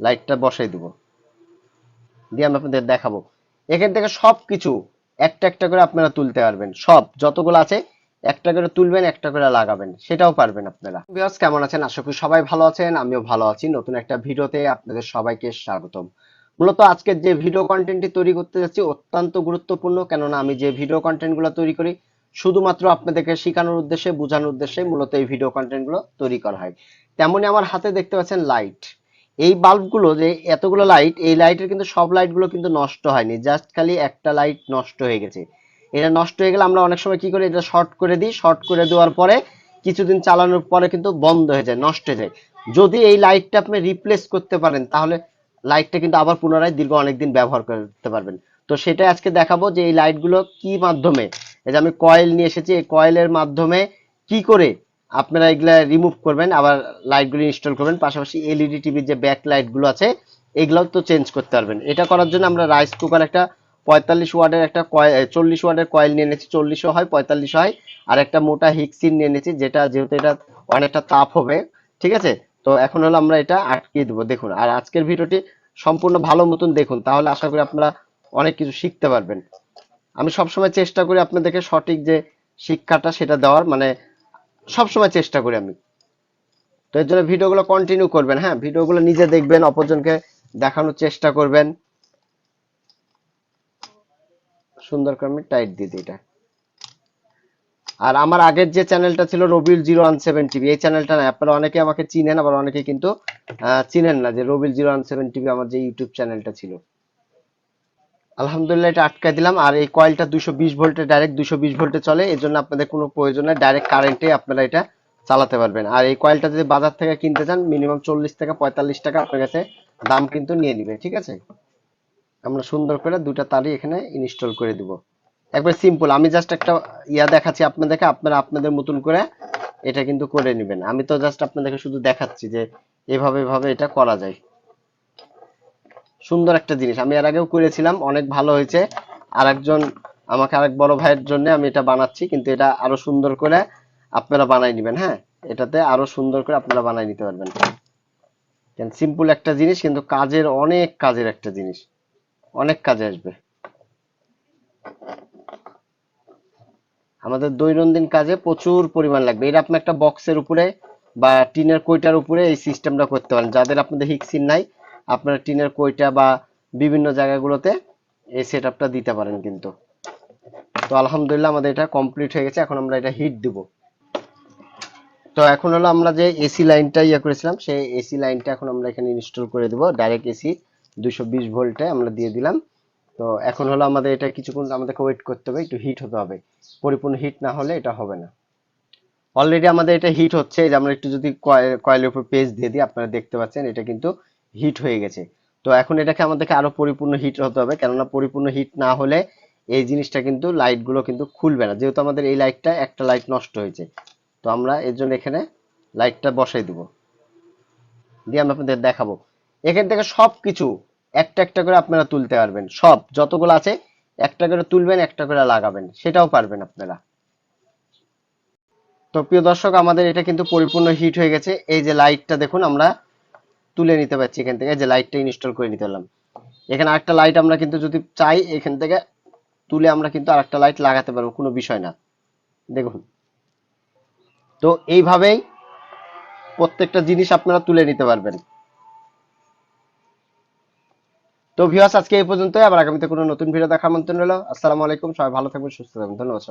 লাইটটা বসাই দিব। দিয়ে আমি আপনাদের দেখাবো। এখান থেকে সব কিছু একটা একটা করে আপনারা তুলতে পারবেন। সব, যতগুলো আছে, একটা করে তুলবেন, একটা করে লাগাবেন। সেটাও পারবেন আপনারা। ভিউয়ার্স কেমন আছেন? আশা করি সবাই ভালো আছেন, আমিও ভালো আছি। নতুন একটা ভিডিওতে আপনাদের সবাইকে স্বাগতম। মূলত আজকের যে ভিডিও কন্টেন্টটি তৈরি করতে যাচ্ছি অত্যন্ত গুরুত্বপূর্ণ, কেননা আমি যে ভিডিও কন্টেন্টগুলো তৈরি করি, শুধুমাত্র আপনাদেরকে শেখানোর উদ্দেশ্যে, বোঝানোর উদ্দেশ্যে মূলত এই ভিডিও কন্টেন্টগুলো তৈরি করা হয়। তেমনই আমার হাতে দেখতে পাচ্ছেন লাইট এই বাল্বগুলো যে এতগুলো লাইট এই লাইটের কিন্তু সব লাইটগুলো কিন্তু নষ্ট হয়নি। জাস্ট খালি একটা লাইট নষ্ট হয়ে গেছে। এটা নষ্ট হয়ে গেলে আমরা অনেক সময় কি করি, এটা শর্ট করে দিই। শর্ট করে দেওয়ার পরে কিছুদিন চালানোর পরে কিন্তু বন্ধ হয়ে যায়, নষ্ট হয়ে যায়। যদি এই লাইটটা আপনি রিপ্লেস করতে পারেন, তাহলে লাইটটা কিন্তু আবার পুনরায় দীর্ঘ অনেকদিন ব্যবহার করতে পারবেন। তো সেটাই আজকে দেখাবো যে এই লাইটগুলো কি মাধ্যমে, এই যে আমি কয়েল নিয়ে এসেছি, এই কয়েলের মাধ্যমে কি করে আপনারা এগুলা রিমুভ করবেন, আবার লাইটগুলো ইনস্টল করবেন, পাশাপাশি এলইডি টিভির যে ব্যাক লাইটগুলো আছে, এগুলোও তো চেঞ্জ করতে পারবেন। এটা করার জন্য আমরা রাইস কুকার একটা পঁয়তাল্লিশ ওয়ার্ডের একটা চল্লিশ ওয়ার্ডের কয়েল নিয়ে নিয়েছি চল্লিশও হয় পঁয়তাল্লিশও হয়, আর একটা মোটা হিক্সিন নিয়ে নিয়েছি যেটা যেহেতু এটা অনেকটা তাপ হবে, ঠিক আছে? তো এখন হলো আমরা এটা আটকে দেবো, দেখুন। আর আজকের ভিডিওটি সম্পূর্ণ ভালো মতন দেখুন, তাহলে আশা করি আপনারা অনেক কিছু শিখতে পারবেন। আমি সবসময় চেষ্টা করি আপনাদেরকে সঠিক যে শিক্ষাটা সেটা দেওয়ার মানে সবসময় চেষ্টা করি আমি। তো এর জন্য ভিডিওগুলো কন্টিনিউ করবেন হ্যাঁ? ভিডিওগুলো নিজে দেখবেন, অপরজনকে দেখানোর চেষ্টা করবেন। সুন্দর করে আমি টাইট দিয়ে দিই এটা। আর আমার আগের যে চ্যানেলটা ছিল রবিল জিরো ওয়ান সেভেন টিভি, এই চ্যানেলটা না, আপনারা অনেকে আমাকে চিনেন, আবার অনেকে কিন্তু চিনেন না যে রবিল জিরো ওয়ান সেভেন টিভি আমার যে ইউটিউব চ্যানেলটা ছিল। আলহামদুলিল্লাহ এটা আটকায় দিলাম। আর এই কয়েলটা দুশো বিশ ভোল্টে ডাইরেক্ট দুশো বিশ ভোল্টে চলে এর জন্য আপনাদের কোনো প্রয়োজন নেই। ডাইরেক্ট কারেন্টে আপনারা এটা চালাতে পারবেন। আর এই কয়েলটা যদি বাজার থেকে কিনতে চান মিনিমাম চল্লিশ থেকে পঁয়তাল্লিশ টাকা আপনার কাছে দাম কিন্তু নিয়ে নিবে ঠিক আছে? আমরা সুন্দর করে দুটা তারই এখানে ইনস্টল করে দিব। একবার সিম্পল আমি জাস্ট একটা ইয়া দেখাচ্ছি আপনাদেরকে, আপনারা আপনাদের মতন করে এটা কিন্তু করে নেবেন। আমি তো জাস্ট আপনাদেরকে শুধু দেখাচ্ছি যে এভাবে এভাবে এটা করা যায়। সুন্দর একটা জিনিস। আমি এর আগেও করেছিলাম, অনেক ভালো হয়েছে। আর একজন আমাকে আরেক বড় ভাইয়ের জন্য আমি এটা বানাচ্ছি, কিন্তু এটা আরও সুন্দর করে আপনারা বানাই নেবেন হ্যাঁ? এটাতে আরও সুন্দর করে আপনারা বানাই নিতে পারবেন। সিম্পল একটা জিনিস, কিন্তু কাজের অনেক কাজের একটা জিনিস। অনেক কাজে আসবে। আমাদের দৈনন্দিন কাজে প্রচুর পরিমাণ লাগবে। এটা আপনি একটা বক্সের উপরে বা টিনের কইটার উপরে এই সিস্টেমটা করতে পারেন। যাদের আপনাদের হিক্সিন নাই আপনারা টিনের কইটা বা বিভিন্ন জায়গাগুলোতে এই সেটআপটা দিতে পারেন কিন্তু। তো আলহামদুলিল্লাহ আমাদের এটা কমপ্লিট হয়ে গেছে, এখন আমরা এটা হিট দিব। তো এখন হলো আমরা যে এসি লাইনটা ইয়ে করেছিলাম, সেই এসি লাইনটা এখন আমরা এখানে ইনস্টল করে দেব। ডাইরেক্ট এসি দুশো বিশ ভোল্টে আমরা দিয়ে দিলাম। তো এখন হলো আমাদের এটা কিছুক্ষণ আমাদেরকে ওয়েট করতে হবে, একটু হিট হতে হবে। পরিপূর্ণ হিট না হলে এটা হবে না। অলরেডি আমাদের এটা হিট হচ্ছে যে আমরা একটু যদি কয়েলের উপর পেজ দিয়ে দিই, আপনারা দেখতে পাচ্ছেন, এটা কিন্তু হিট হয়ে গেছে। তো এখন এটাকে আমাদেরকে আরও পরিপূর্ণ হিট হতে হবে, কেননা পরিপূর্ণ হিট না হলে এই জিনিসটা কিন্তু লাইটগুলো কিন্তু খুলবে না। যেহেতু আমাদের এই লাইটটা একটা লাইট নষ্ট হয়েছে। তো আমরা এর জন্য এখানে লাইটটা বসাই দিব। দিয়ে আমি আপনাদের দেখাবো। এখান থেকে সব কিছু একটা একটা করে আপনারা তুলতে পারবেন। সব, যতগুলো আছে, একটা করে তুলবেন, একটা করে লাগাবেন। সেটাও পারবেন আপনারা। তো প্রিয় দর্শক, আমাদের এটা কিন্তু পরিপূর্ণ হিট হয়ে গেছে। এই যে লাইটটা দেখুন, আমরা তুলে নিতে পারছি এখান থেকে যে লাইটটা ইনস্টল করে নিতে পারলাম। এখানে আরেকটা লাইট আমরা কিন্তু যদি চাই, এখান থেকে তুলে আমরা কিন্তু আরেকটা লাইট লাগাতে পারব, কোনো বিষয় না। দেখুন। তো এইভাবেই প্রত্যেকটা জিনিস আপনারা তুলে নিতে পারবেন। তো ভিউয়ার্স আজকে এই পর্যন্তই। আবার আগামীতে কোনো নতুন ভিডিও দেখার আমন্ত্রণ রইল। আসসালামু আলাইকুম। সবাই ভালো থাকবেন, সুস্থ থাকবেন। ধন্যবাদ